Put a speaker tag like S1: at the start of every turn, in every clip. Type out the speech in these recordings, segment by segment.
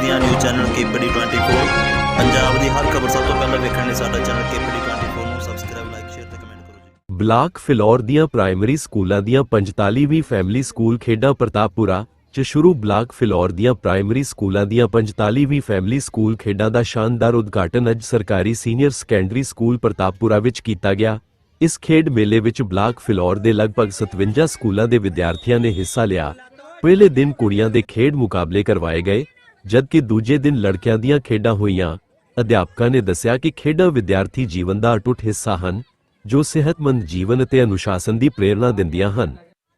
S1: ਪੰਜਾਬ ਦੀਆਂ news channel KPD 24 Punjab ਦੀ ਹਰ ਖਬਰ ਸਭ ਤੋਂ ਪਹਿਲਾਂ ਵੇਖਣ ਲਈ ਸਾਡਾ ਚੈਨਲ ਕੇਪੀਡੀ 24 ਨੂੰ ਸਬਸਕ੍ਰਾਈਬ ਲਾਈਕ ਸ਼ੇਅਰ ਤੇ ਕਮੈਂਟ ਕਰੋ ਜੀ।
S2: ਬਲਾਕ ਫਿਲੌਰ ਦੀਆਂ ਪ੍ਰਾਇਮਰੀ ਸਕੂਲਾਂ ਦੀਆਂ 45ਵੀਂ ਫੈਮਿਲੀ ਸਕੂਲ ਖੇਡਾਂ ਪ੍ਰਤਾਪਪੁਰਾ, ਚ ਸ਼ੁਰੂ ਬਲਾਕ ਫਿਲੌਰ ਦੀਆਂ ਪ੍ਰਾਇਮਰੀ ਸਕੂਲਾਂ ਦੀਆਂ 45ਵੀਂ ਫੈਮਿਲੀ ਸਕੂਲ ਖੇਡਾਂ ਦਾ ਸ਼ਾਨਦਾਰ ਉਦਘਾਟਨ ਅੱਜ ਸਰਕਾਰੀ ਸੀਨੀਅਰ ਸੈਕੰਡਰੀ ਸਕੂਲ ਪ੍ਰਤਾਪਪੁਰਾ ਵਿੱਚ ਕੀਤਾ ਗਿਆ। ਇਸ ਖੇਡ ਮੇਲੇ ਵਿੱਚ ਬਲਾਕ ਫਿਲੌਰ ਦੇ ਲਗਭਗ 57 ਸਕੂਲਾਂ ਦੇ ਵਿਦਿਆਰਥੀਆਂ ਨੇ ਹਿੱਸਾ ਲਿਆ। ਪਹਿਲੇ ਦਿਨ ਕੁੜੀਆਂ ਦੇ ਖੇਡ ਮੁਕਾਬਲੇ ਕਰਵਾਏ ਗਏ। ਜਦਕਿ ਦੂਜੇ ਦਿਨ ਲੜਕਿਆਂ ਦੀਆਂ ਖੇਡਾਂ ਹੋਈਆਂ, ਅਧਿਆਪਕਾਂ ਨੇ ਦੱਸਿਆ ਕਿ ਖੇਡਾਂ ਵਿਦਿਆਰਥੀ ਜੀਵਨ ਦਾ ਅਟੁੱਟ ਹਿੱਸਾ ਹਨ, ਜੋ ਸਿਹਤਮੰਦ ਜੀਵਨ ਅਤੇ ਅਨੁਸ਼ਾਸਨ ਦੀ ਪ੍ਰੇਰਣਾ ਦਿੰਦੀਆਂ ਹਨ।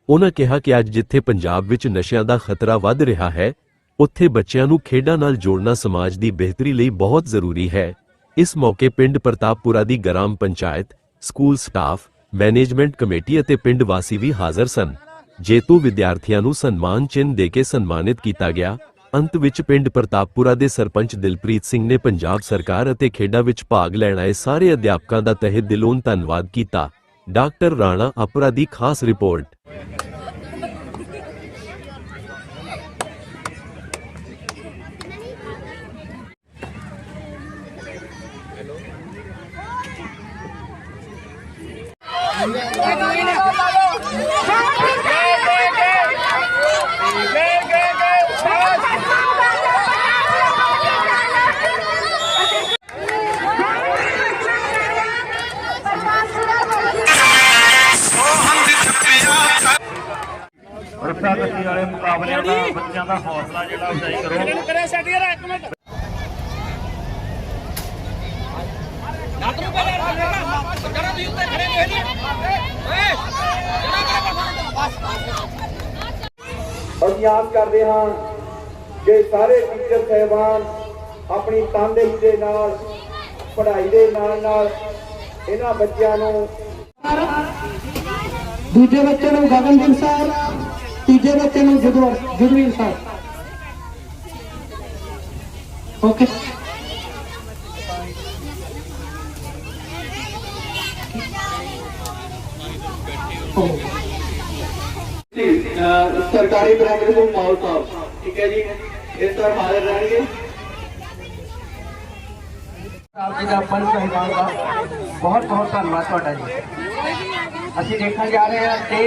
S2: ਉਹਨਾਂ ਕਿਹਾ ਕਿ ਅੱਜ ਜਿੱਥੇ ਪੰਜਾਬ ਵਿੱਚ ਨਸ਼ਿਆਂ ਦਾ ਖਤਰਾ ਵੱਧ ਰਿਹਾ ਹੈ, ਉੱਥੇ ਬੱਚਿਆਂ ਨੂੰ ਖੇਡਾਂ ਨਾਲ ਜੋੜਨਾ ਸਮਾਜ ਦੀ ਬਿਹਤਰੀ ਲਈ ਬਹੁਤ ਜ਼ਰੂਰੀ ਹੈ। ਇਸ ਮੌਕੇ ਪਿੰਡ ਪ੍ਰਤਾਪਪੁਰਾ ਦੀ gram panchayat, school staff, management committee ਅਤੇ ਪਿੰਡ ਵਾਸੀ ਵੀ ਹਾਜ਼ਰ ਸਨ। ਜੇਤੂ ਵਿਦਿਆਰਥੀਆਂ ਨੂੰ ਸਨਮਾਨ ਚਿੰਨ੍ਹ ਦੇ ਕੇ ਸਨਮਾਨਿਤ ਕੀਤਾ ਗਿਆ। ਅੰਤ ਵਿੱਚ ਪਿੰਡ ਪ੍ਰਤਾਪਪੁਰਾ ਦੇ ਸਰਪੰਚ ਦਿਲਪ੍ਰੀਤ ਸਿੰਘ ਨੇ ਪੰਜਾਬ ਸਰਕਾਰ ਅਤੇ ਖੇਡਾਂ ਵਿੱਚ ਭਾਗ ਲੈਣ ਆਏ ਸਾਰੇ ਅਧਿਆਪਕਾਂ ਦਾ ਤਹਿ ਦਿਲੋਂ ਧੰਨਵਾਦ ਕੀਤਾ। ਡਾਕਟਰ ਰਾਣਾ ਅਪਰਾ ਦੀ ਖਾਸ ਰਿਪੋਰਟ।
S3: ਰੱਸਾ ਮੁਕਾਬਲਿਆਂ ਦਾ ਬੱਚਿਆਂ ਦਾ ਹੌਸਲਾ ਜਿਹੜਾ ਉਚਾਈ ਕਰੋ।
S4: ਕਰੇ ਸੈਟ ਯਾਰ ਇੱਕ ਮਿੰਟ। ਨਾ ਤੂੰ ਪਹਿਲੇ ਜਰਾ ਵੀ ਉੱਤੇ ਖੜੇ ਨਹੀਂ ਓਏ
S5: ਅਸੀਂ ਆਸ ਕਰਦੇ ਹਾਂ ਕਿ ਸਾਰੇ ਟੀਚਰ ਸਹਿਬਾਨ ਆਪਣੀ ਤਨਦੇਹੀ ਦੇ ਨਾਲ ਪੜ੍ਹਾਈ ਦੇ ਨਾਲ ਨਾਲ ਇਹਨਾਂ ਬੱਚਿਆਂ ਨੂੰ
S6: ਦੂਜੇ ਬੱਚੇ ਨੂੰ ਗਗਨਦੀਪ ਸਾਹਿਬ ਤੀਜੇ ਬੱਚੇ ਨੂੰ ਜੁਦਵਰ ਜੁਦਵੀਰ ਸਾਹਿਬ ਓਕੇ
S5: ਸਰਕਾਰੀ ਪ੍ਰਾਇਮਰੀ ਸਕੂਲ ਮਾਹੌਲ ਸਾਹਿਬ। ਠੀਕ ਹੈ ਜੀ? ਇਸ ਤਰ੍ਹਾਂ ਹਾਜ਼ਰ ਰਹਿਣਗੇ।
S6: ਸਾਹਿਬ ਜੀ ਦਾ ਪੰਜ ਸਹਿਬਾਨ ਦਾ ਬਹੁਤ ਬਹੁਤ ਧੰਨਵਾਦ ਤੁਹਾਡਾ ਜੀ। ਅਸੀਂ ਦੇਖਣ ਜਾ ਰਹੇ ਹਾਂ ਕਿ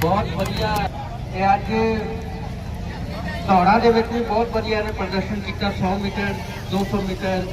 S6: ਬਹੁਤ ਵਧੀਆ ਇਹ ਅੱਜ ਦੌੜਾਂ ਦੇ ਵਿੱਚ ਵੀ ਬਹੁਤ ਵਧੀਆ ਨੇ ਪ੍ਰਦਰਸ਼ਨ ਕੀਤਾ 100 ਮੀਟਰ 200 ਮੀਟਰ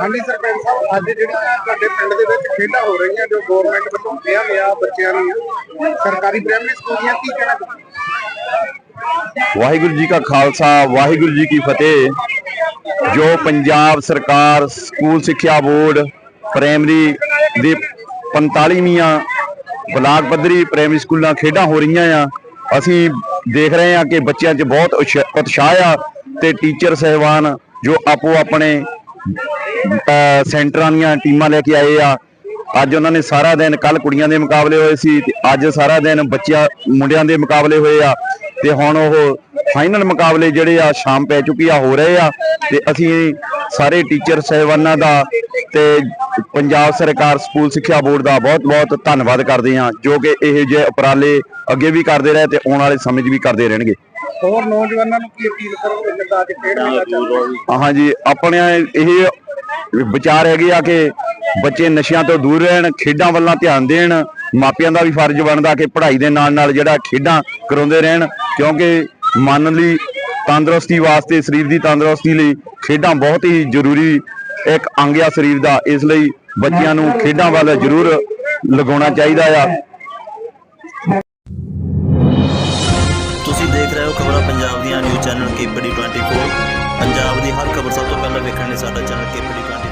S7: ਹਾਂਜੀ ਸਰਪੰਚ ਸਾਹਿਬ ਅੱਜ ਜਿਹੜੀਆਂ ਤੁਹਾਡੇ ਪਿੰਡ ਦੇ ਵਿੱਚ ਖੇਡਾਂ ਹੋ ਰਹੀਆਂ ਜੋ ਗਵਰਨਮੈਂਟ ਵੱਲੋਂ ਕਿਹਾ ਗਿਆ ਬੱਚਿਆਂ ਦੀਆਂ ਸਰਕਾਰੀ ਪ੍ਰਾਇਮਰੀ ਸਕੂਲ ਦੀਆਂ ਕੀ ਕਹਿਣਾ?
S8: ਵਾਹਿਗੁਰੂ ਜੀ ਕਾ ਖਾਲਸਾ ਵਾਹਿਗੁਰੂ ਜੀ ਕੀ ਫਤਿਹ। ਜੋ ਪੰਜਾਬ ਸਰਕਾਰ ਸਕੂਲ ਸਿੱਖਿਆ ਬੋਰਡ ਪ੍ਰਾਇਮਰੀ ਦੇ 45ਵੀਆਂ ਬਲਾਕ ਪੱਧਰੀ ਪ੍ਰਾਇਮਰੀ ਸਕੂਲਾਂ ਖੇਡਾਂ ਹੋ ਰਹੀਆਂ ਆ, ਅਸੀਂ ਦੇਖ ਰਹੇ ਹਾਂ ਕਿ ਬੱਚਿਆਂ 'ਚ ਬਹੁਤ ਉਤਸ਼ਾ- ਉਤਸ਼ਾਹ ਆ ਤੇ ਟੀਚਰ ਸਹਿਬਾਨ ਜੋ ਆਪੋ ਆਪਣੇ ਅਹ ਸੈਂਟਰਾਂ ਦੀਆਂ ਟੀਮਾਂ ਲੈ ਕੇ ਆਏ ਆ, ਅੱਜ ਉਹਨਾਂ ਨੇ ਸਾਰਾ ਦਿਨ ਕੱਲ ਕੁੜੀਆਂ ਦੇ ਮੁਕਾਬਲੇ ਹੋਏ ਸੀ ਤੇ ਅੱਜ ਸਾਰਾ ਦਿਨ ਬੱਚਿਆਂ, ਮੁੰਡਿਆਂ ਦੇ ਮੁਕਾਬਲੇ ਹੋਏ ਆ ਤੇ ਹੁਣ ਉਹ ਫਾਈਨਲ ਮੁਕਾਬਲੇ ਜਿਹੜੇ ਆ ਸ਼ਾਮ ਪੈ ਚੁੱਕੀ ਆ, ਹੋ ਰਹੇ ਆ ਤੇ ਅਸੀਂ ਸਾਰੇ ਟੀਚਰ ਸਹਿਬਾਨਾਂ ਦਾ ਤੇ ਪੰਜਾਬ ਸਰਕਾਰ ਸਕੂਲ ਸਿੱਖਿਆ ਬੋਰਡ ਦਾ ਬਹੁਤ-ਬਹੁਤ ਧੰਨਵਾਦ ਕਰਦੇ ਹਾਂ, ਜੋ ਕਿ ਇਹ ਜਿਹੇ ਉਪਰਾਲੇ ਅੱਗੇ ਵੀ ਕਰਦੇ ਰਹੇ ਤੇ ਆਉਣ ਵਾਲੇ ਸਮੇਂ 'ਚ ਵੀ ਕਰਦੇ ਰਹਿਣਗੇ।
S7: ਹੋਰ ਨੌਜਵਾਨਾਂ ਨੂੰ ਕੀ ਅਪੀਲ ਕਰੋਗੇ ਜਿੱਦਾਂ ਅੱਜ ਖੇਡ ਮੇਲਾ ਚੱਲ ਰਿਹਾ?
S8: ਹਾਂਜੀ, ਆਪਣੇ ਇਹ ਵਿਚਾਰ ਹੈਗੇ ਆ ਕਿ ਬੱਚੇ ਨਸ਼ਿਆਂ ਤੋਂ ਦੂਰ ਰਹਿਣ, ਖੇਡਾਂ ਵੱਲਾਂ ਧਿਆਨ ਦੇਣ, ਮਾਪਿਆਂ ਦਾ ਵੀ ਫਰਜ਼ ਬਣਦਾ ਕਿ ਪੜ੍ਹਾਈ ਦੇ ਨਾਲ ਨਾਲ ਜਿਹੜਾ ਖੇਡਾਂ ਕਰਾਉਂਦੇ ਰਹਿਣ, ਕਿਉਂਕਿ ਮਨ ਲਈ ਤੰਦਰੁਸਤੀ ਵਾਸਤੇ, ਸਰੀਰ ਦੀ ਤੰਦਰੁਸਤੀ ਲਈ ਖੇਡਾਂ ਬਹੁਤ ਹੀ ਜ਼ਰੂਰੀ ਇੱਕ ਅੰਗ ਆ ਸਰੀਰ ਦਾ, ਇਸ ਲਈ ਬੱਚਿਆਂ ਨੂੰ ਖੇਡਾਂ ਵੱਲ ਜ਼ਰੂਰ ਲਗਾਉਣਾ ਚਾਹੀਦਾ ਆ।
S1: ਖਬਰਾਂ ਪੰਜਾਬ ਦੀਆਂ ਨਿਊਜ਼ ਚੈਨਲ ਕੇਪੀਡੀ 24 ਪੰਜਾਬ ਦੀ ਹਰ ਖਬਰ ਸਭ ਤੋਂ ਪਹਿਲਾਂ ਵੇਖਣ ਲਈ ਸਾਡਾ ਚੈਨਲ ਕੇਪੀਡੀ 24